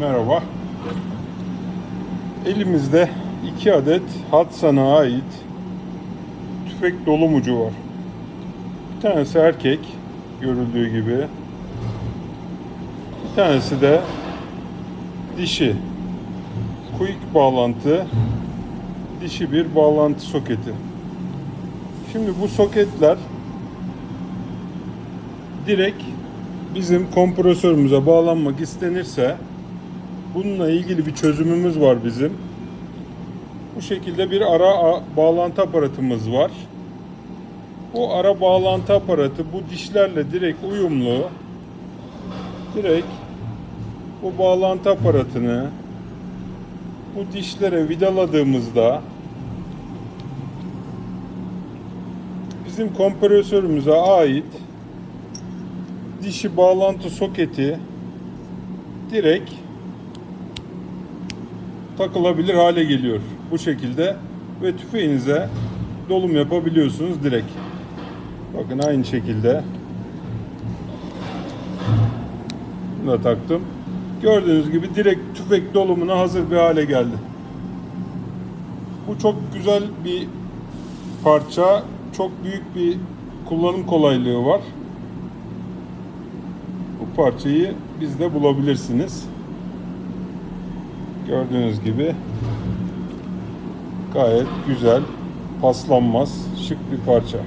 Merhaba. Elimizde iki adet Hatsan'a ait tüfek dolumucu var. Bir tanesi erkek görüldüğü gibi. Bir tanesi de dişi. Quick bağlantı dişi bir bağlantı soketi. Şimdi bu soketler direkt bizim kompresörümüze bağlanmak istenirse bununla ilgili bir çözümümüz var bizim. Bu şekilde bir ara bağlantı aparatımız var. Bu ara bağlantı aparatı bu dişlerle direkt uyumlu. Direkt bu bağlantı aparatını bu dişlere vidaladığımızda bizim kompresörümüze ait dişi bağlantı soketi direkt takılabilir hale geliyor. Bu şekilde ve tüfeğinize dolum yapabiliyorsunuz direkt. Bakın aynı şekilde. Bunu da taktım. Gördüğünüz gibi direkt tüfek dolumuna hazır bir hale geldi. Bu çok güzel bir parça. Çok büyük bir kullanım kolaylığı var. Bu parçayı bizde bulabilirsiniz. Gördüğünüz gibi gayet güzel, paslanmaz, şık bir parça.